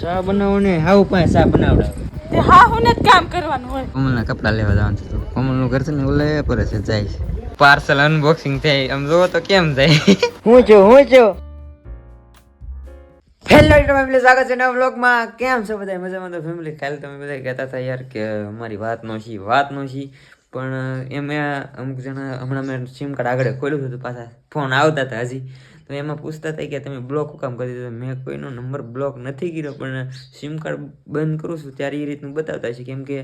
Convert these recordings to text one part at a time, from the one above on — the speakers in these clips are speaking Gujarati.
ચા બનાવો ને હાવ પાસે ચા બનાવડાવે? તે હા હું જ કામ કરવાનું હોય. કોમલના કપડા લેવા જવાનું છે તો. કોમલનું ઘર છે ને ઓલે પર છે જાય છે. પાર્સલ અનબોક્સિંગ થાય આમ જોવો તો કેમ જાય? હું છું હું છું. હેલો ફેમિલી સ્વાગત છે નવા વ્લોગમાં કેમ છો બધા? મજામાં તો ફેમિલી કાલે તમે બધા કહેતા હતા યાર કે અમારી વાત નો છી વાત નો છી પણ એમ અમુક જણા હમણાં મેં સિમ કાર્ડ આગળ ખોલ્યું હતું પાછા. ફોન આવતા હતા હજી. તો એમાં પૂછતા થાય કે તમે બ્લોક કામ કરી દીધો મેં કોઈનો નંબર બ્લોક નથી કર્યો, પણ સિમ કાર્ડ બંધ કરું છું, ત્યારે એ રીતનું બતાવતા છે કેમ કે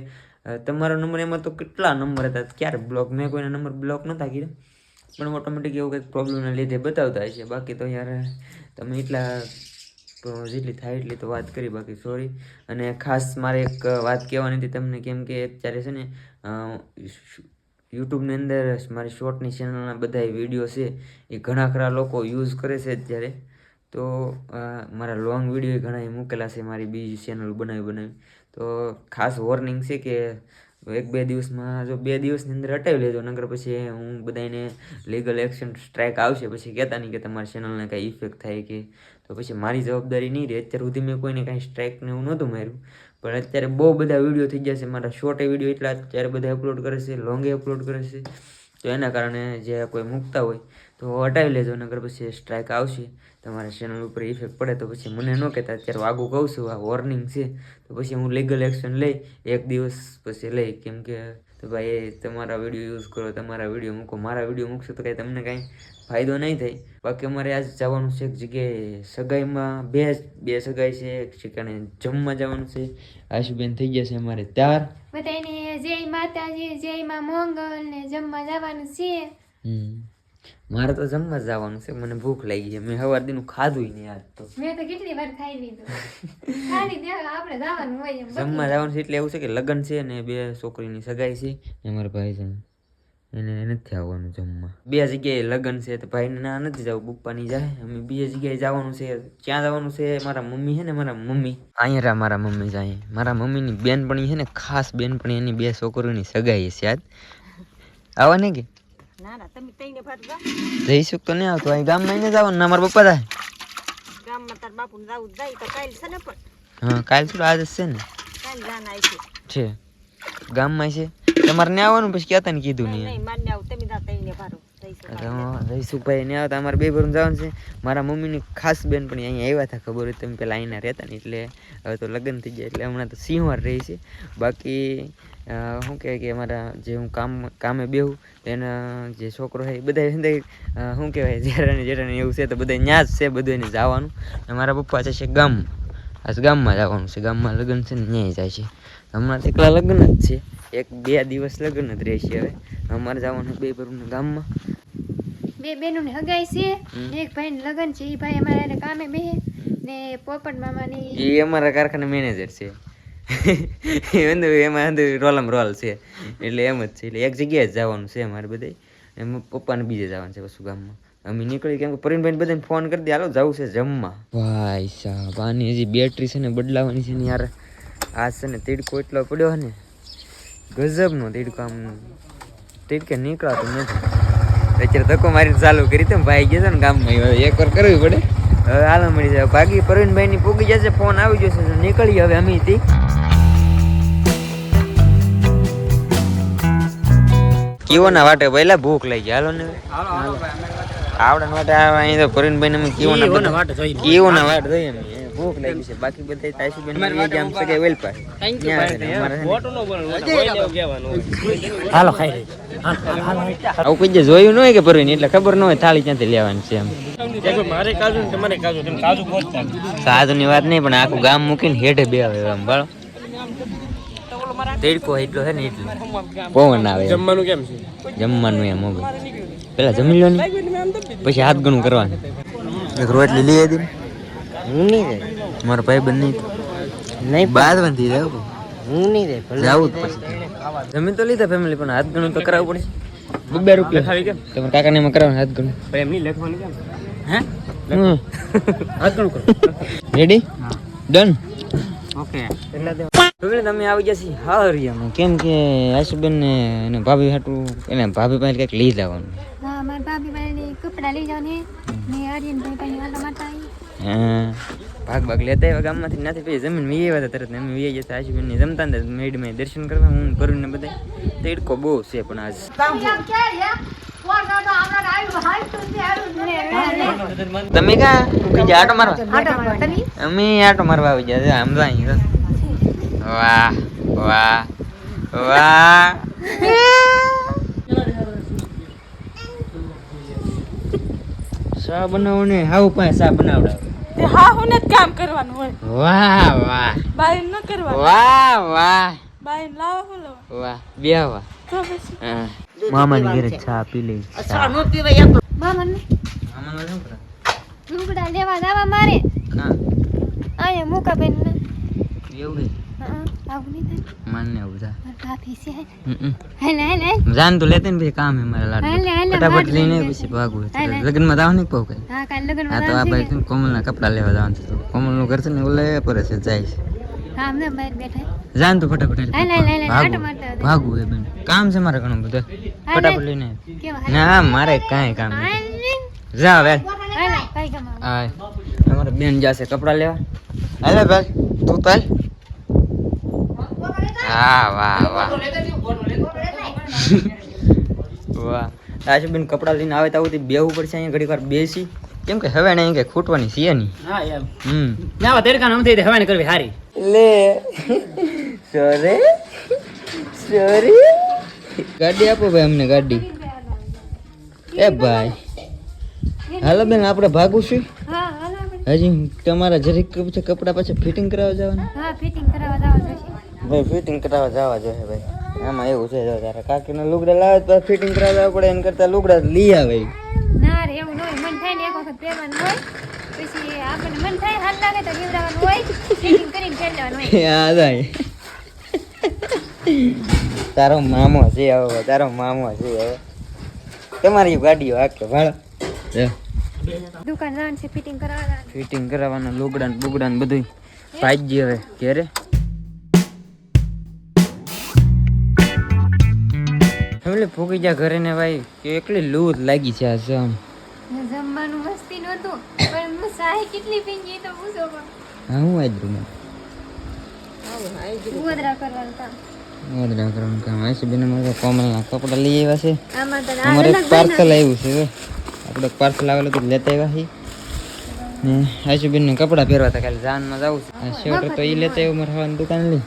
તમારો નંબર એમાં તો કેટલા નંબર હતા, ક્યારે બ્લોક મેં કોઈના નંબર બ્લોક નહોતા કર્યા. પણ ઓટોમેટિક એવું કંઈક પ્રોબ્લેમના લીધે બતાવતા છે બાકી તો યાર, તમે એટલા જેટલી થાય એટલી તો વાત કરી બાકી સોરી અને ખાસ મારે એક વાત કહેવાની હતી તમને, કેમ કે અત્યારે છે ને યુટ્યુબની અંદર મારી શોર્ટની ચેનલના બધા વીડિયો છે, એ ઘણા ખરા લોકો યુઝ કરે છે અત્યારે. તો મારા લોંગ વીડિયો ઘણા મૂકેલા છે, મારી બીજી ચેનલ બનાવી બનાવી. તો, ખાસ વોર્નિંગ છે કે, એક બે દિવસમાં, જો બે દિવસની અંદર હટાવી લેજો નગર પછી હું બધાને લીગલ એક્શન સ્ટ્રાઇક આવશે, પછી કહેતા નહીં કે તમારી ચેનલને કાંઈ ઇફેક્ટ થાય કે. તો પછી મારી જવાબદારી નહીં રહે. અત્યાર સુધી મેં કોઈને કાંઈ સ્ટ્રાઇક ને એવું નહોતું માર્યું. પણ અત્યારે બહુ બધા વીડિયો થઈ ગયા છે. મારા શોર્ટ વીડિયો એટલા અત્યારે બધા અપલોડ કરે છે લોંગે અપલોડ કરે છે. તો એના કારણે જે કોઈ મૂકતા હોય તો હટાવી લેજો નગર પછી સ્ટ્રાઇક આવશે. તમારા ચેનલ ઉપર ઇફેક્ટ પડે તો પછી મને ન કહેતા. અત્યારે વાગું કહું છું, આ વોર્નિંગ છે. તો પછી હું લીગલ એક્શન લઈ, એક દિવસ પછી લઈ. કેમ કે તો ભાઈ તમારા વીડિયો યુઝ કરો, તમારા વીડિયો મૂકો. મારા વીડિયો મૂકશો તો કાંઈ તમને કાંઈ ફાયદો નહીં થાય. બાકી અમારે આજ જવાનું છે એક જગ્યાએ સગાઈમાં બે બે સગાઈ છે એક ઠેકાણે જમવા જવાનું છે. આશુબેન થઈ ગયા છે અમારે ત્યાર. બધાને જય માતાજી જય માં મંગલ ને જમવા જવાનું છે. મારે તો જમવા જવાનું છે મને ભૂખ લાગી છે. મેં સવાર દીનું ખાધું નહીં આજ તો. મેં તો કેટલી વાર ખાઈ લીધું. ખાલી દે આપણે જવાનું હોય જમવા જવાનું છે એટલે એવું છે કે લગ્ન છે ને બે છોકરીની સગાઈ છે ને અમારા ભાઈ છે એને નથી આવવાનું જમવા. બે જગ્યાએ લગ્ન છે તો ભાઈને ના નથી જવું પપ્પાની જાય. અમે બે જગ્યાએ જવાનું છે ક્યાં જવાનું છે મારા મમ્મી છે ને મારા મમ્મી. અહીંયા મારા મમ્મી જાય મારા મમ્મીની બેનપણી છે ને ખાસ બેનપણી એની બે છોકરીઓની સગાઈ છે આજ આવા ને કે? ના ના જઈશું તો નહીં આવતું? અહીં ગામમાં એને જવાનું ના મારા પપ્પા જાય? ગામમાં તાર બાપુ ને જાય તો કાલ છે ને પણ. હા કાલ થોડું આજે છે ને. કાલ જાન આવી છે છે. ગામમાં છે? તમારે ને આવવાનું પછી ક્યાં તને કીધું નહીં જયસુખભાઈ ને આવતા અમારે બે ભરું જવાનું છે. મારા મમ્મીની ખાસ બેન પણ અહીંયા આવ્યા હતા ખબર હોય તમે પેલા અહીંના રહેતા ને એટલે હવે તો લગ્ન થઈ ગયા એટલે હમણાં તો સિંહવાર રહી છે. બાકી શું કહેવાય કે અમારા જે હું કામ કામે બેહું તેના જે છોકરો છે એ બધા શું કહેવાય જેરાને જેરાને એવું છે તો બધા ન્યા જ છે બધું એને જવાનું. અને મારા પપ્પા છે ગામ આજ ગામમાં જવાનું છે ગામમાં લગ્ન છે ને ન્યાય જાય છે. હમણાં તો એકલા લગ્ન જ છે. એક બે દિવસ લગ્ન જ રહેશે હવે. અમારે જવાનું બે ભરું ગામમાં. બે બેનો ને હગાઈ છે એક ભાઈ ને લગન છે એ ભાઈ અમારા એને કામે બે ને પોપટ મામાની એ અમારા કારખાના મેનેજર છે. એમાં રોલમ રોલ છે. એટલે એમ જ છે એટલે એક જગ્યાએ જ જવાનું છે અમારે બધે એમ પપ્પાને બીજે જવાનું છે વસુ ગામમાં. અમે નીકળી કેમ કે પરિણભાઈ બધાને ફોન કરી દે હાલો જવું છે જમવા. ભાઈ સાહેબ આની હજી બેટરી છે ને બદલાવાની છે ને યાર. આ છે ને તીડકો એટલો પડ્યો ને. ગજબનો તીડકો આમ તીડકે નીકળાતો નથી. અત્યારે ધક્કો મારી ચાલુ કરી તો ભાઈ ગયા છે ને ગામમાં. એક વાર કરવી પડે. હવે હાલો મળી જાય. બાકી પ્રવીણભાઈ ની પૂગી જશે ફોન આવી જશે નીકળી હવે અમે થી કીઓના વાટે પહેલા ભૂખ લઈ ગયા હાલો ને આવડે વાટે આવે અહીં તો પ્રવીણભાઈ ને કીઓના વાટે કીઓના વાટે જોઈએ ભૂખ લાગી છે. બાકી બધા તાઈસીબેન ને જામ સગે વેલ પાસ હાલો ખાઈ આવું કોઈ જે જોયું ન હોય કે પરવીન એટલે ખબર ન હોય થાળી ક્યાંથી લેવાની છે એમ. મારે કાજુ ને તમારે કાજુ તમે કાજુ પહોંચતા સાધુની વાત નહીં પણ આખું ગામ મૂકીને હેઠે બે આવે એમ બાળો તેડકો એટલો છે ને એટલો. પવન આવે જમવાનું કેમ છે? જમવાનું એમ હવે પેલા જમી લો ને. પછી હાથ ગણું કરવાનું. એક રોટલી લઈ આવી હું નહીં રે મારો ભાઈ બંને નહીં બાદ બંધી જાવ હું નહીં જાય જવું જ પછી. જમી તો લીધા ફેમિલી પણ હાથ ગણું તો કરાવવું પડશે. બે રૂપિયા. ખાવી કેમ? તમારા કાકાને એમાં કરાવવાનું હાથ ગણું. ભાઈ એમ નહીં લખવાની કેમ? હે? હાથ ગણું કરો. Ready done okay. એટલે તમે આવી ગયા છીએ. હારિયામાં કેમ કે આશુબેન ને એને ભાભી હાટું એને ભાભી પાસે કંઈક લઈ જવાનું. હા મારા ભાભી પાસે કપડા લઈ જવાની ને આર્યન ભાઈ ભાગ ભાગ લેતા આવ્યા ગામમાંથી નથી પછી જમીન વી આવ્યા તરત ને અમે વી જતા આશુબેન ને જમતા ને મેડ મેં દર્શન કરવા, હું કરું ને બધા તેડકો બહુ છે પણ આજ. તમે કા બીજા આટો મારવા? અમે આટો મારવા આવી જાય આમ અહીં વાહ વાહ વાહ. સા બનાવો ને હાવ પાસે સા બનાવડાવે? તે હા હું જ કામ કરવાનું હોય. વાહ વાહ. બાય ન કરવાનું. વાહ વાહ. બાય લાવો હું લાવો? વાહ બે વાહ તો પછી. હા. મામાની ઘરે ચા પી લઈ ચા. મામાને? મામાનું શું કરે? લુગડા લેવા જવા મારે. હા. અહીંયા મૂકા બેન ને એવું નહીં માનને આવું હમ. જાન તો લેતે ને પછી કામ હે મારા લાડુ. ફટાફટ લઈને પછી ભાગવું છે. હાલે. લગ્નમાં જાવ નહીં કહું કઈ? હા લગન તો આ ભાઈ ને કપડા લેવા જવાનું છે. ઘર છે ને ઓલે પર છે જાય છે. જાન તો ફટાફટ ભાગવું બેન. કામ છે મારે ઘણું બધું. ફટાફટ લઈને. ના મારે કાંઈ કામ નથી. જા વેલ હા. અમારે બેન જશે કપડા લેવા. હાલે ભાઈ તું તાલ હા વાહ વાહ. વાહ. આશુબેન કપડા લઈને આવે તો આવું બેવું પડશે અહીંયા ઘડી વાર બેસી. કેમ કે હવે નહીં કે ખૂટવાની છે નહીં. હા એમ. હમ. ના તેડકા નમ થઈ હવાને કરવી હારી. લે. સોરે. સોરી. ગાડી આપો ભાઈ અમને ગાડી. એ ભાઈ. હાલો બેન આપણે ભાગું છું. હજી તમારા જરીક છે કપડા પાછા ફિટિંગ કરાવવા જવાના? હા ફિટિંગ કરાવવા જવા જોઈશે ભાઈ ફિટિંગ કરાવવા જવા જોઈએ ભાઈ. આમાં એવું છે જો તારા કાકીના લુગડા લાવે તો ફિટિંગ કરાવવા જવા પડે એના કરતા લુગડા લઈ આવે. ના રે એવું ન હોય. મન થાય ને એક વખત પહેરવાનું હોય પછી આપણને મન થાય હાલ લાગે તો નીવડાવવાનું હોય ફિટિંગ કરીને પહેરી લેવાનું હોય. હા ભાઈ તારો મામો છે હવે તારો મામો છે હવે. તમારી ગાડીઓ આખે ભાડો. દુકાન જવાનું છે ફિટિંગ કરાવવા ફિટિંગ કરાવવાના લુગડા ને બુગડા ને બધું ભાજી હવે ઘેરે. એટલે ફૂકી જા ઘરે ને ભાઈ કે એકલી લૂત લાગી છે આ જમ જમવાનું મસ્તી નહોતું પણ હું સાહી કેટલી પીંગી તો પૂછો પણ હા હું આજ રૂમ ઉવદરા કરવાનું કામ. વડોદરા કરવાનું કામ. આશી બેન અમારે કોમલના કપડા લઈ આવ્યા છે. અમારે પાર્સલ આવ્યું છે આપણે પાર્સલ આવેલું તો લેતા આવ્યા છીએ. ને આશુબેન કપડાં પહેરવા હતા કાલે જાનમાં જવું છે. આ સ્વેટર તો એ લેતા આવ્યો મારા દુકાન લઈ.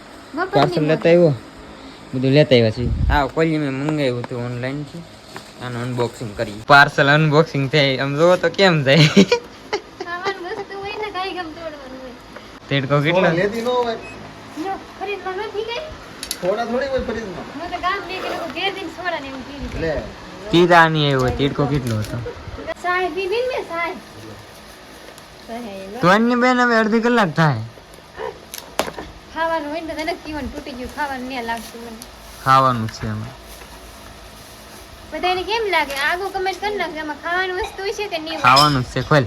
પાર્સલ લેતા આવ્યો. બધું લેતા આવ્યા છીએ. હા કોઈ મેં મંગાવ્યું હતું ઓનલાઈનથી. આનું અનબોક્સિંગ કરી પાર્સલ અનબોક્સિંગ થાય આમ જોવો તો કેમ થાય ખાવાનું વસ્તુ હોય ને કાંઈ ગમ તોડવાનું હોય. તેડકો કેટલો? લો, ખરીદવાનું નથી કઈ થોડા થોડી હોય ફરીદમાં હું તો ગામ બે કે ઘેર જઈને સોડા ને એવું પીવી લે. તીરા ની આવ્યો તેડકો કેટલો હતો? સાહેબ તો બેન હવે અડધી કલાક થાય. ખાવાનું હોય ને તો તને પીવાનું તૂટી ગયું ખાવાનું નહીં લાગતું મને. ખાવાનું છે એમાં. બધાને કેમ લાગે? આગળ કમેન્ટ કરી નાખજો આમાં ખાવાની વસ્તુ હોય છે કે નહીં? હોય? ખાવાનું જ છે ખોલ.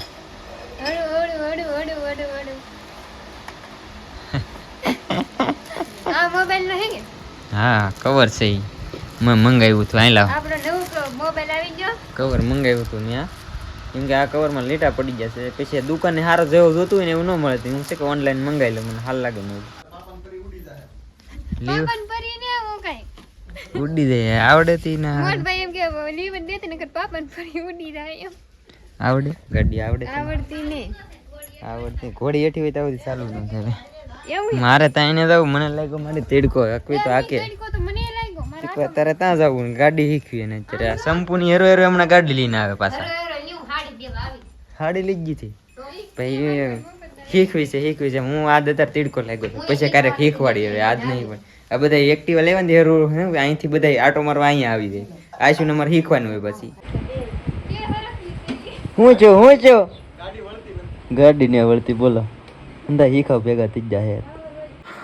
હળુ હળુ હળુ હળુ હળુ હળુ. આ મોબાઈલ નો હે કે? હા કવર છે ઈ. મેં મંગાવ્યું હતું આઈ લાવ. આપણો નવું મોબાઈલ આવી ગયો. કવર મંગાવ્યું હતું ત્યાં કેમ કે આ કવરમાં લીટા પડી જશે પછી આ દુકાને સારો જેવો જોતું હોય ને એવું ન મળે તો હું છે કે ઓનલાઈન મંગાવી લઉં મને હાલ લાગે ને એવું. લીવ પાપન હું કઈ ઉડી જાય આવડે તી ના. મોટભાઈ એમ કે લીવર દેતે નકર પાપન ફરી ઉડી જાય એમ. આવડે? ગાડી આવડે આવડતી ને. આવડતી. ઘોડી હેઠી હોય તો આવડી ચાલુ ન થાય. એવું? મારે ત્યાં એને જવું મને લાગ્યું મારે તેડકો હકવી તો આકે અત્યારે તો મને લાગ્યો મારા એકવાર ત્યાં જવું ગાડી શીખવી ને અત્યારે. આ સંપૂર્ણ હેરો હેરો હમણાં ગાડી લઈને આવે પાછા. હારો ન્યુ હાડી દેવા આવી. હાડી લઈ ગઈ હતી. ભાઈ શીખવી છે શીખવી છે. હું આ અત્યારે તીડકો લાગ્યો છું. પછી ક્યારેક શીખવાડી હવે, આજ નહીં પણ. આ બધા એક્ટિવા લેવા ને હેરું, હે? અહીંથી બધા આટો મારવા અહીંયા આવી જાય. આશુ નંબર શીખવાનું હોય પછી. હું છો હું છો. ગાડી ને વળતી બોલો. અંદા શીખાવ ભેગા થઈ જાય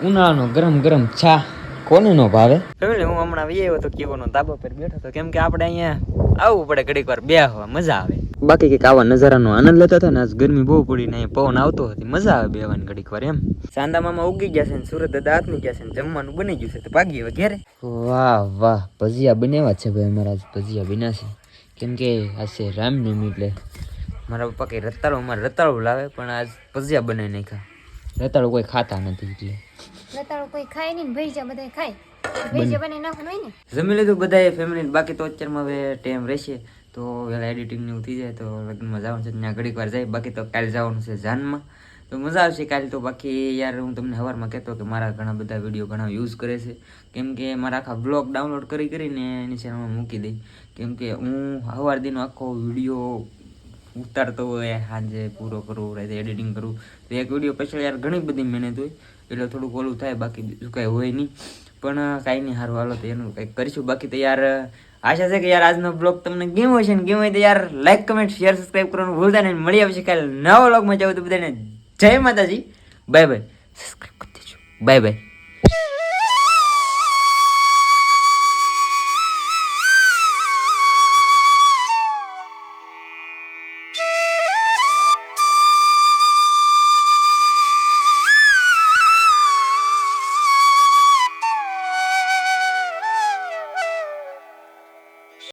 ઉનાળાનો ગરમ ગરમ ચા. કોને નો ભાવે? એટલે હું હમણાં વી તો કેવોનો ધાબા પર બેઠો હતો. કેમ કે આપણે અહીંયા આવવું પડે ઘડીક વાર, બેહવા, મજા આવે. બાકી કંઈક આવા નજારાનો આનંદ લેતા હતા ને આજ ગરમી બહુ પડી ને પવન આવતો હતી મજા આવે બેવાની ઘડીક વાર એમ. સાંદા મામા ઉગી ગયા છે ને સુરત દાદા હાથમી ગયા છે ને જમવાનું બની ગયું છે તો ભાગીએ હવે ઘેરે. વાહ વાહ ભજીયા બનાવ્યા છે ભાઈ અમારા ભજીયા બન્યા છે. કેમ કે આ છે રામનવમી એટલે. મારા પપ્પા કંઈ રતાળું અમારે રતાળું લાવે પણ આજ ભજીયા બનાવી નાખ્યા. રતાળું કોઈ ખાતા નથી એટલે. રતાળું કોઈ ખાય નહીં ભજીયા બધા ખાય. ભૈજા બને નાખવાનું હોય ને. જમી લીધું બધા ફેમિલી બાકી તો અત્યારમાં હવે ટાઈમ રહેશે. તો વહેલા એડિટિંગની એવું જાય તો લગ્ન મજા છે. ત્યાં ઘડીક વાર જાય. બાકી તો કાલે જવાનું છે જાનમાં. તો મજા આવશે કાલે તો. બાકી યાર હું તમને સવારમાં કહેતો કે મારા ઘણા બધા વીડિયો ઘણા યુઝ કરે છે. કેમ કે મારા આખા બ્લોગ ડાઉનલોડ કરી કરીને એની ચેનલમાં મૂકી દઈ કેમ કે હું સવાર દીનો આખો વીડિયો ઉતારતો હોય, સાંજે પૂરો કરું, રાતે એડિટિંગ કરું. તો એક વીડિયો પછી યાર ઘણી બધી મહેનત હોય. એટલે થોડુંક ઓલું થાય, બાકી બીજું કાંઈ હોય નહીં. પણ કાંઈ નહીં, સારું. હાલો તો એનું કંઈક કરીશું. બાકી તો યાર આશા છે કે યાર આજનો બ્લોગ તમને ગેમ હોય છે ને ગેમ હોય તો યાર લાઈક કમેન્ટ શેર સબસ્ક્રાઈબ કરવાનું ભૂલતા નહીં. મળી આવશે કાલે નવા બ્લોગમાં જાવ તો બધાને જય માતાજી. બાય બાય સબસ્ક્રાઈબ કરી દેજો. Bye bye